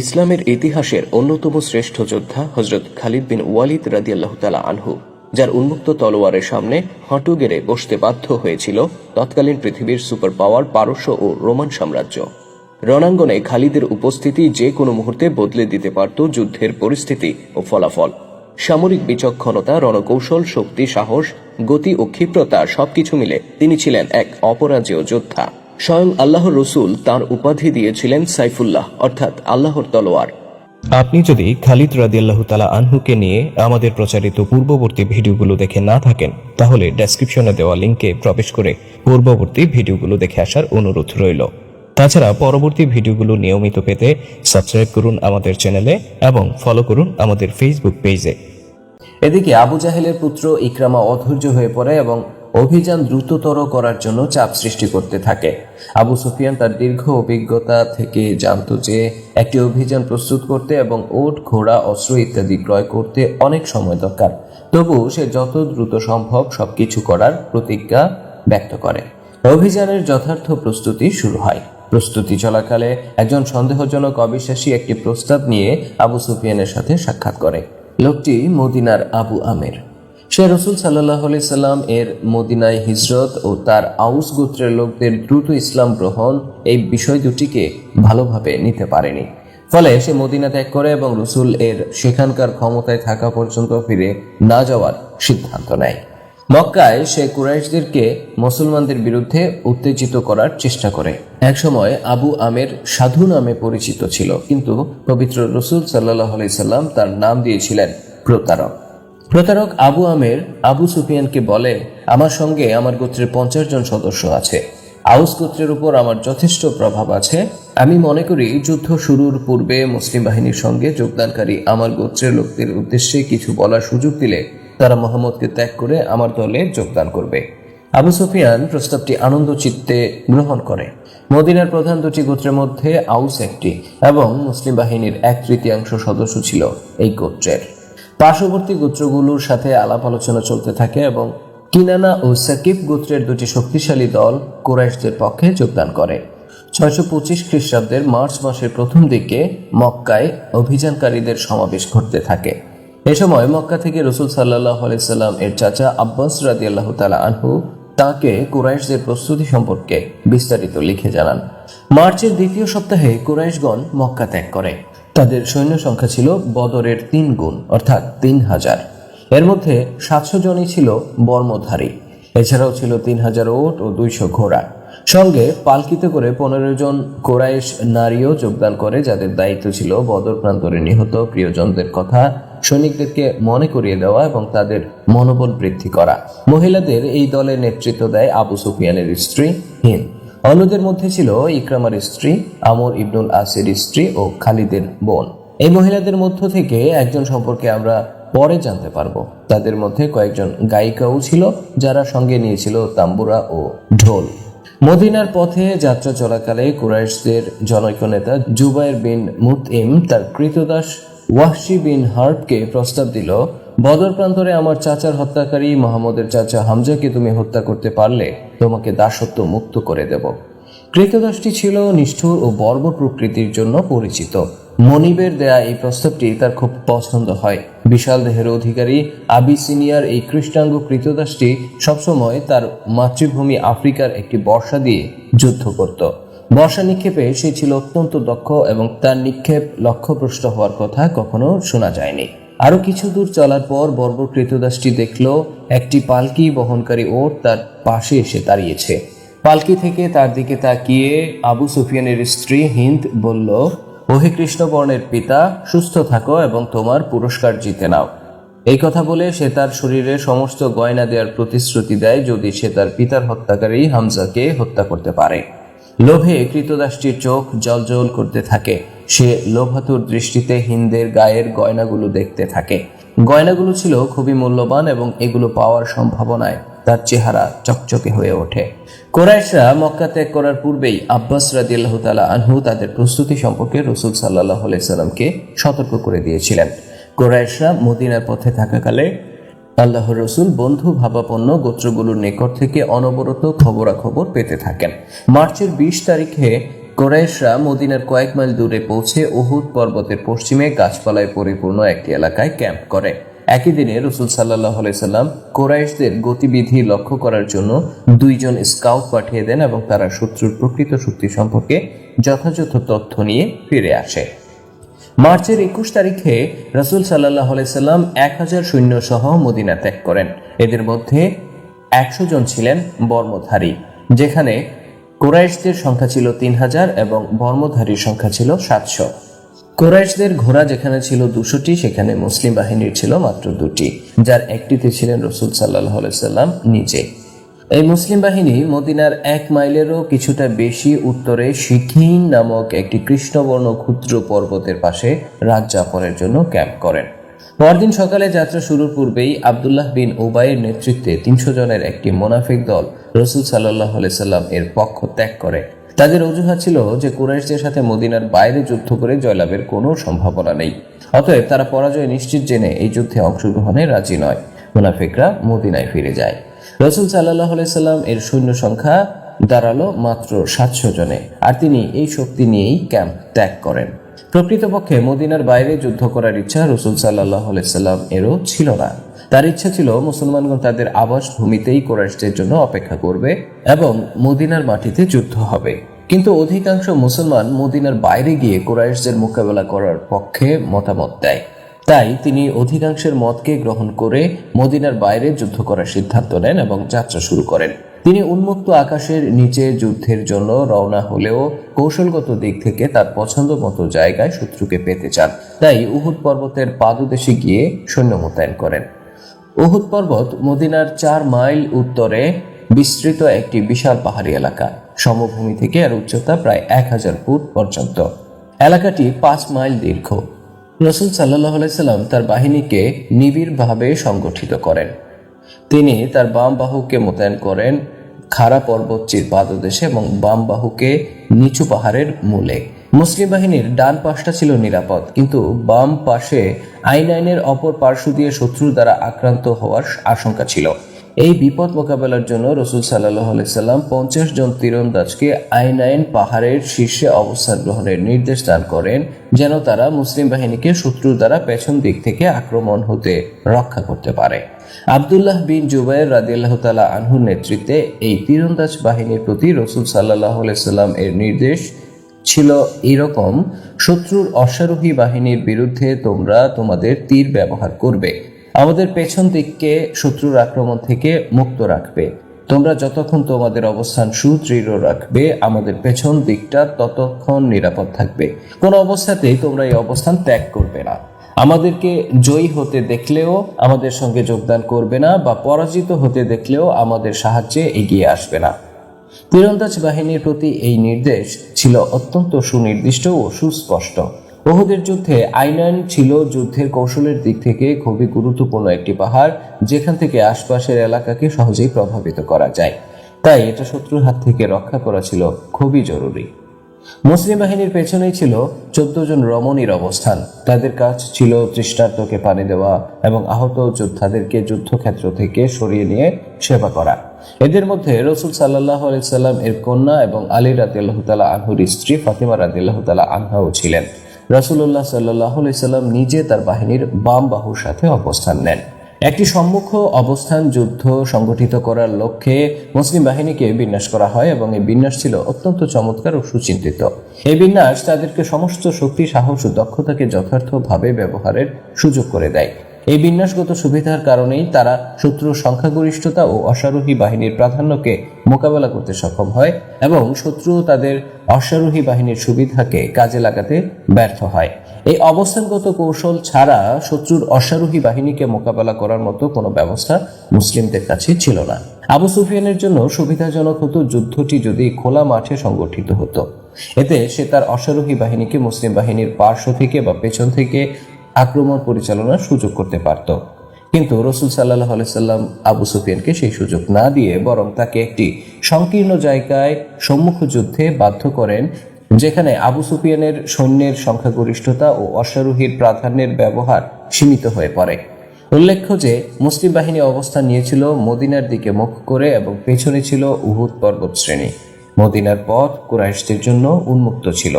ইসলামের ইতিহাসের অন্যতম শ্রেষ্ঠ যোদ্ধা হজরত খালিদ বিন ওয়ালিদ রাদিয়াল্লাহ তালা আনহু, যার উন্মুক্ত তলোয়ারের সামনে হাঁটু গেড়ে বসতে বাধ্য হয়েছিল তৎকালীন পৃথিবীর সুপার পাওয়ার পারস্য ও রোমান সাম্রাজ্য। রণাঙ্গনে খালিদের উপস্থিতি যে কোনো মুহূর্তে বদলে দিতে পারত যুদ্ধের পরিস্থিতি ও ফলাফল। সামরিক বিচক্ষণতা, রণকৌশল, শক্তি, সাহস, গতি ও ক্ষিপ্রতা সবকিছু মিলে তিনি ছিলেন এক অপরাজেয় যোদ্ধা। স্বয়ং আল্লাহর রসুল তার উপাধি দিয়েছিলেন সাইফুল্লাহ অর্থাৎ আল্লাহর তলোয়ার। আপনি যদি খালিদ রাদিয়াল্লাহু তালা আনহুকে নিয়ে আমাদের প্রচারিত পূর্ববর্তী ভিডিওগুলো দেখে না থাকেন তাহলে ডেসক্রিপশনে দেওয়া লিঙ্কে প্রবেশ করে পূর্ববর্তী ভিডিওগুলো দেখে আসার অনুরোধ রইল। তাছাড়া পরবর্তী ভিডিওগুলো নিয়মিত পেতে সাবস্ক্রাইব করুন আমাদের চ্যানেলে এবং ফলো করুন আমাদের ফেসবুক পেজে এদিকে আবু জাহেলের পুত্র ইকরামা অধৈর্য হয়ে পড়ে এবং অভিযান দ্রুততর করার জন্য চাপ সৃষ্টি করতে থাকে। আবু সুফিয়ান তার দীর্ঘ অভিজ্ঞতা থেকে জানত যে, একটি অভিযান প্রস্তুত করতে এবং ওট, ঘোড়া, অস্ত্র ইত্যাদি ক্রয় করতে অনেক সময় দরকার। তবু সে যত দ্রুত সম্ভব সবকিছু করার প্রতিজ্ঞা ব্যক্ত করে। অভিযানের যথার্থ প্রস্তুতি শুরু হয়। প্রস্তুতি চলাকালে একজন সন্দেহজনক অবিশ্বাসী একটি প্রস্তাব নিয়ে আবু সুফিয়ানের সাথে সাক্ষাৎ করে। লোকটি মদিনার আবু আমের। সে রসুল সাল্লাহ সাল্লাম এর মদিনায় হিজরত ও তার আউস গোত্রের লোকদের দ্রুত ইসলাম গ্রহণ এই বিষয় দুটিকে ভালোভাবে নিতে পারেনি। ফলে সে মদিনা ত্যাগ করে এবং রসুল এর সেখানকার ক্ষমতায় থাকা পর্যন্ত ফিরে না যাওয়ার সিদ্ধান্ত নেয়। মক্কায় সে কুরাইশদেরকে মুসলমানদের বিরুদ্ধে উত্তেজিত করার চেষ্টা করে। একসময় আবু আমের সাধু নামে পরিচিত ছিল, কিন্তু পবিত্র রসুল সাল্লাহ সাল্লাম তার নাম দিয়েছিলেন প্রতারক। প্রতারক আবু আমের আবু সুফিয়ানকে বলে, আমার সঙ্গে আমার গোত্রের পঞ্চাশ জন সদস্য আছে। আউস গোত্রের উপর আমার যথেষ্ট প্রভাব আছে। আমি মনে করি যুদ্ধ শুরুর পূর্বে মুসলিম বাহিনীর সঙ্গে যোগদানকারী আমার গোত্রের লোকদের উদ্দেশ্যে কিছু বলার সুযোগ দিলে তারা মোহাম্মদকে ত্যাগ করে আমার দলে যোগদান করবে। আবু সুফিয়ান প্রস্তাবটি আনন্দ চিত্তে গ্রহণ করে। মদিনার প্রধান দুটি গোত্রের মধ্যে আউস একটি এবং মুসলিম বাহিনীর এক তৃতীয়াংশ সদস্য ছিল এই গোত্রের। পার্শ্ববর্তী গোত্রগুলোর সাথে আলাপ আলোচনা চলতে থাকে এবং কিনানা ও সাকিব গোত্রের দুটি শক্তিশালী দল কুরাইশদের পক্ষে যোগদান করে। ছয়শো পঁচিশ খ্রিস্টাব্দের মার্চ মাসের প্রথম দিকে মক্কায় অভিযানকারীদের সমাবেশ ঘটতে থাকে। এ সময় মক্কা থেকে রসুল সাল্লাহ সাল্লাম এর চাচা আব্বাস রাজি আল্লাহ তালা আনহু তাকে কুরাইশদের প্রস্তুতি সম্পর্কে বিস্তারিত লিখে জানান। মার্চের দ্বিতীয় সপ্তাহে কুরাইশগণ মক্কা ত্যাগ করে। তাদের সৈন্য সংখ্যা ছিল বদরের তিন গুণ, অর্থাৎ তিন হাজার। এর মধ্যে সাতশো জনই ছিল বর্মধারী। এছাড়াও ছিল তিন হাজার ওট ও দুইশো ঘোড়া। সঙ্গে পালকিতে করে পনেরো জন কোরাইশ নারীও যোগদান করে, যাদের দায়িত্ব ছিল বদর প্রান্তরে নিহত প্রিয়জনদের কথা সৈনিকদেরকে মনে করিয়ে দেওয়া এবং তাদের মনোবল বৃদ্ধি করা। মহিলাদের এই দলের নেতৃত্ব দেয় আবু সুফিয়ানের স্ত্রী হিন্দ। অন্যদের মধ্যে ছিল ইকরামার স্ত্রী, আমর ইবনুল আসের স্ত্রী ও খালিদের বোন। এই মহিলাদের মধ্য থেকে একজন সম্পর্কে আমরা পরে জানতে পারব। তাদের মধ্যে কয়েকজন গায়িকাও ছিল, যারা সঙ্গে নিয়েছিল তাম্বুরা ও ঢোল। মদিনার পথে যাত্রা চলাকালে কুরাইশদের জনৈক নেতা জুবাইর বিন মুতইম তার কৃতদাস ওয়াহশি বিন হার্বকে প্রস্তাব দিল, বদর প্রান্তরে আমার চাচার হত্যাকারী মোহাম্মদের চাচা হামজাকে তুমি হত্যা করতে পারলে তোমাকে দাসত্ব মুক্ত করে দেব। কৃতদাসটি ছিল নিষ্ঠুর ও বর্ব প্রকৃতির জন্য পরিচিত। মনিবের দেয়া এই প্রস্তাবটি তার খুব পছন্দ হয়। বিশাল দেহের অধিকারী আবিসিনিয়ার এই কৃষ্ণাঙ্গ কৃতদাসটি সবসময় তার মাতৃভূমি আফ্রিকার একটি বর্ষা দিয়ে যুদ্ধ করত। বর্ষা নিক্ষেপে সে ছিল অত্যন্ত দক্ষ এবং তার নিক্ষেপ লক্ষ্যভ্রষ্ট হওয়ার কথা কখনো শোনা যায়নি। আরও কিছু দূর চলার পর বর্বর কৃতদাসটি দেখল, একটি পালকি বহনকারী ওট তার পাশে এসে দাঁড়িয়েছে। পালকি থেকে তার দিকে তাকিয়ে আবু সুফিয়ানের স্ত্রী হিন্দ বলল, ওহে কৃষ্ণবর্ণের পিতা, সুস্থ থাকো এবং তোমার পুরস্কার জিতে নাও। এই কথা বলে সে তার শরীরে সমস্ত গয়না দেওয়ার প্রতিশ্রুতি দেয় যদি সে তার পিতার হত্যাকারী হামজাকে হত্যা করতে পারে। লোভে কৃতদাসটির চোখ জলজল করতে থাকে। সে লোভাতুর দৃষ্টিতে হিন্দের গায়ের গয়নাগুলো দেখতে থাকে। গয়নাগুলো ছিল খুবই মূল্যবান এবং এগুলো পাওয়ার সম্ভাবনায় তার চেহারা চকচকে হয়ে ওঠে। কোরাইশরা মক্কা ত্যাগ করার পূর্বেই আব্বাস রাদিয়াল্লাহু তাআলা আনহু তাদের প্রস্তুতি সম্পর্কে রসুল সাল্লাহ সাল্লামকে সতর্ক করে দিয়েছিলেন। কোরাইশরা মদিনার পথে থাকাকালে আল্লাহ রসুল বন্ধু ভাবাপন্ন গোত্রগুলোর নিকট থেকে অনবরত খবরাখবর পেতে থাকেন। মার্চের বিশ তারিখে কোরাইশরা মদিনার কয়েক মাইল দূরে পৌঁছে উহুদ পর্বতের পশ্চিমে গাছপালায় পরিপূর্ণ একটি এলাকায় ক্যাম্প করে। একই দিনে রসুল সাল্লাহ সাল্লাম কোরাইশদের গতিবিধি লক্ষ্য করার জন্য দুইজন স্কাউট পাঠিয়ে দেন এবং তারা শত্রুর প্রকৃত শক্তি সম্পর্কে যথাযথ তথ্য নিয়ে ফিরে আসে। মার্চের একুশ তারিখে রসুল সাল্লাহ সাল্লাম এক হাজার সৈন্য সহ মদিনা ত্যাগ করেন। এদের মধ্যে একশো জন ছিলেন বর্মধারী, যেখানে কোরাইশদের সংখ্যা ছিল তিন হাজার এবং বর্মধারীর সংখ্যা ছিল সাতশো। কোরাইশদের ঘোড়া যেখানে ছিল দুশোটি, সেখানে মুসলিম বাহিনীর ছিল মাত্র দুটি, যার একটিতে ছিলেন রসুল সাল্লাহ সাল্লাম নিজে। এই মুসলিম বাহিনী মদিনার এক মাইলেরও কিছুটা বেশি উত্তরে শিখিন নামক একটি কৃষ্ণবর্ণ ক্ষুদ্র পর্বতের পাশে রাত যাপনের জন্য ক্যাম্প করেন। পরদিন সকালে যাত্রা শুরুর পূর্বেই আবদুল্লাহ বিন ওবাইয়ের নেতৃত্বে তিনশো জনের একটি মোনাফিক দল রসুল সাল্লাহ সাল্লাম এর পক্ষ ত্যাগ করে। তাদের অজুহাত ছিল যে কুরাইশদের সাথে মদিনার বাইরে যুদ্ধ করে জয়লাভের কোনো সম্ভাবনা নেই। অতএব তারা পরাজয় নিশ্চিত জেনে এই যুদ্ধে অংশগ্রহণে রাজি নয়। মুনাফিকরা মদিনায় ফিরে যায়। রসুল সাল্লাহ সাল্লাম এর সৈন্য সংখ্যা দাঁড়াল মাত্র সাতশো জনে, আর তিনি এই শক্তি নিয়েই ক্যাম্প ত্যাগ করেন। প্রকৃতপক্ষে মদিনার বাইরে যুদ্ধ করার ইচ্ছা রসুল সাল্লাহ সাল্লাম এরও ছিল না। তার ইচ্ছা ছিল মুসলমানগণ তাদের আবাস ভূমিতেই কোরাইশদের জন্য অপেক্ষা করবে এবং মদিনার মাটিতে যুদ্ধ হবে। কিন্তু অধিকাংশ মুসলমান মদিনার বাইরে গিয়ে কোরাইশদের মোকাবেলা করার পক্ষে মতামত দেয়। তাই তিনি অধিকাংশের মতকে গ্রহণ করে মদিনার বাইরে যুদ্ধ করার সিদ্ধান্ত নেন এবং যাত্রা শুরু করেন। তিনি উন্মুক্ত আকাশের নিচে যুদ্ধের জন্য রওনা হলেও কৌশলগত দিক থেকে তার পছন্দ মতো জায়গায় শত্রুকে পেতে চান। তাই উহুদ পর্বতের পাদদেশে গিয়ে সৈন্য মোতায়েন করেন। উহুদ পর্বত মদিনার চার মাইল উত্তরে বিস্তৃত একটি বিশাল পাহাড়ি এলাকা। সমভূমি থেকে এর উচ্চতা প্রায় এক হাজার ফুট পর্যন্ত। এলাকাটি পাঁচ মাইল দীর্ঘ। রসুল সাল্লাহ সাল্লাম তার বাহিনীকে নিবিড়ভাবে সংগঠিত করেন। তিনি তার বাম বাহুকে মোতায়েন করেন খাড়া পর্বতচির পাদদেশে এবং বাম বাহুকে নিচু পাহাড়ের মূলে। মুসলিম বাহিনীর ডান পাশটা ছিল নিরাপদ, কিন্তু বাম পাশে আইন আইনের অপর পার্শ্ব দিয়ে শত্রুর দ্বারা আক্রান্ত হওয়ার আশঙ্কা ছিল। এই বিপদ মোকাবেলার জন্য রসুল সাল্লাহ সাল্লাম পঞ্চাশ জন তীরন্দাজকে আইন আইন পাহাড়ের শীর্ষে অবস্থান গ্রহণের নির্দেশ দান করেন, যেন তারা মুসলিম বাহিনীকে শত্রুর দ্বারা পেছন দিক থেকে আক্রমণ হতে রক্ষা করতে পারে। আবদুল্লাহ বিন জুবাইর রাদিয়াল্লাহ তালা আনহুর নেতৃত্বে এই তীরন্দাজ বাহিনীর প্রতি রসুল সাল্লাহ সাল্লাম এর নির্দেশ ছিল এরকম, শত্রুর অশ্বারোহী বাহিনীর বিরুদ্ধে তোমরা তোমাদের তীর ব্যবহার করবে আমাদের পেছন দিককে শত্রুর আক্রমণ থেকে মুক্ত রাখবে। তোমরা যতক্ষণ তোমাদের অবস্থান সুদৃঢ় রাখবে, আমাদের পেছন দিকটা ততক্ষণ নিরাপদ থাকবে। কোনো অবস্থাতেই তোমরা এই অবস্থান ত্যাগ করবে না। আমাদেরকে জয়ী হতে দেখলেও আমাদের সঙ্গে যোগদান করবে না বা পরাজিত হতে দেখলেও আমাদের সাহায্যে এগিয়ে আসবে না। তীরন্দাজ বাহিনীর প্রতি এই নির্দেশ ছিল অত্যন্ত সুনির্দিষ্ট ও সুস্পষ্ট। ওহুদের যুদ্ধে আইনান ছিল যুদ্ধের কৌশলের দিক থেকে খুবই গুরুত্বপূর্ণ একটি পাহাড়, যেখান থেকে আশপাশের এলাকাকে সহজেই প্রভাবিত করা যায়। তাই এটা শত্রুর হাত থেকে রক্ষা করা ছিল খুবই জরুরি। মুসলিম বাহিনীর পেছনেই ছিল চোদ্দ জন রমণীর অবস্থান। তাদের কাজ ছিল তৃষ্ণার্তকে পানি দেওয়া এবং আহত যোদ্ধাদেরকে যুদ্ধক্ষেত্র থেকে সরিয়ে নিয়ে সেবা করা। এদের মধ্যে রসুল সাল্লাহ সাল্লাম এর কন্যা এবং আলী রাদিল্লাহ তালা আনহুর স্ত্রী ফাতিমা রাদিল্লাহ তালা আনহাও ছিলেন। রসুল্লাহ সাল্লাহ সাল্লাম নিজে তার বাহিনীর বাম বাহুর সাথে অবস্থান নেন। একটি সম্মুখ অবস্থান যুদ্ধ সংগঠিত করার লক্ষ্যে মুসলিম বাহিনীকে বিন্যাস করা হয় এবং এই বিন্যাস ছিল অত্যন্ত চমৎকার ও সুচিন্তিত। এই বিন্যাস তাদেরকে সমস্ত শক্তি, সাহস ও দক্ষতাকে যথার্থভাবে ব্যবহারের সুযোগ করে দেয়। এই বিন্যাসগত সুবিধার কারণেই তারা শত্রুর সংখ্যাগরিষ্ঠতা ও অশ্বারোহী বাহিনীর প্রাধান্যকে মোকাবেলা করতে সক্ষম হয় এবং শত্রু তাদের অশ্বারোহী বাহিনীর সুবিধাকে কাজে লাগাতে ব্যর্থ হয়। এই অবস্থানগত কৌশল ছাড়া শত্রুর অশ্বারোহী বাহিনীকে মোকাবেলা করার মতো কোনো ব্যবস্থা মুসলিমদের কাছে ছিল না। আবু সুফিয়ানের জন্য সুবিধাজনক হতো যুদ্ধটি যদি খোলা মাঠে সংগঠিত হতো। এতে সে তার অশ্বারোহী বাহিনীকে মুসলিম বাহিনীর পার্শ্ব থেকে বা পেছন থেকে আক্রমণ পরিচালনার সুযোগ করতে পারত। কিন্তু রসুল সাল্লাহ সাল্লাম আবু সুফিয়ানকে সেই সুযোগ না দিয়ে বরং তাকে একটি সংকীর্ণ জায়গায় সম্মুখ যুদ্ধে বাধ্য করেন, যেখানে আবু সুফিয়ানের সৈন্যের সংখ্যাগরিষ্ঠতা ও অশ্বারোহীর প্রাধান্যের ব্যবহার সীমিত হয়ে পড়ে। উল্লেখ্য যে, মুসলিম বাহিনী অবস্থান নিয়েছিল মদিনার দিকে মুখ করে এবং পেছনে ছিল উহুদ পর্বত শ্রেণি মদিনার পথ কুরাইশদের জন্য উন্মুক্ত ছিল।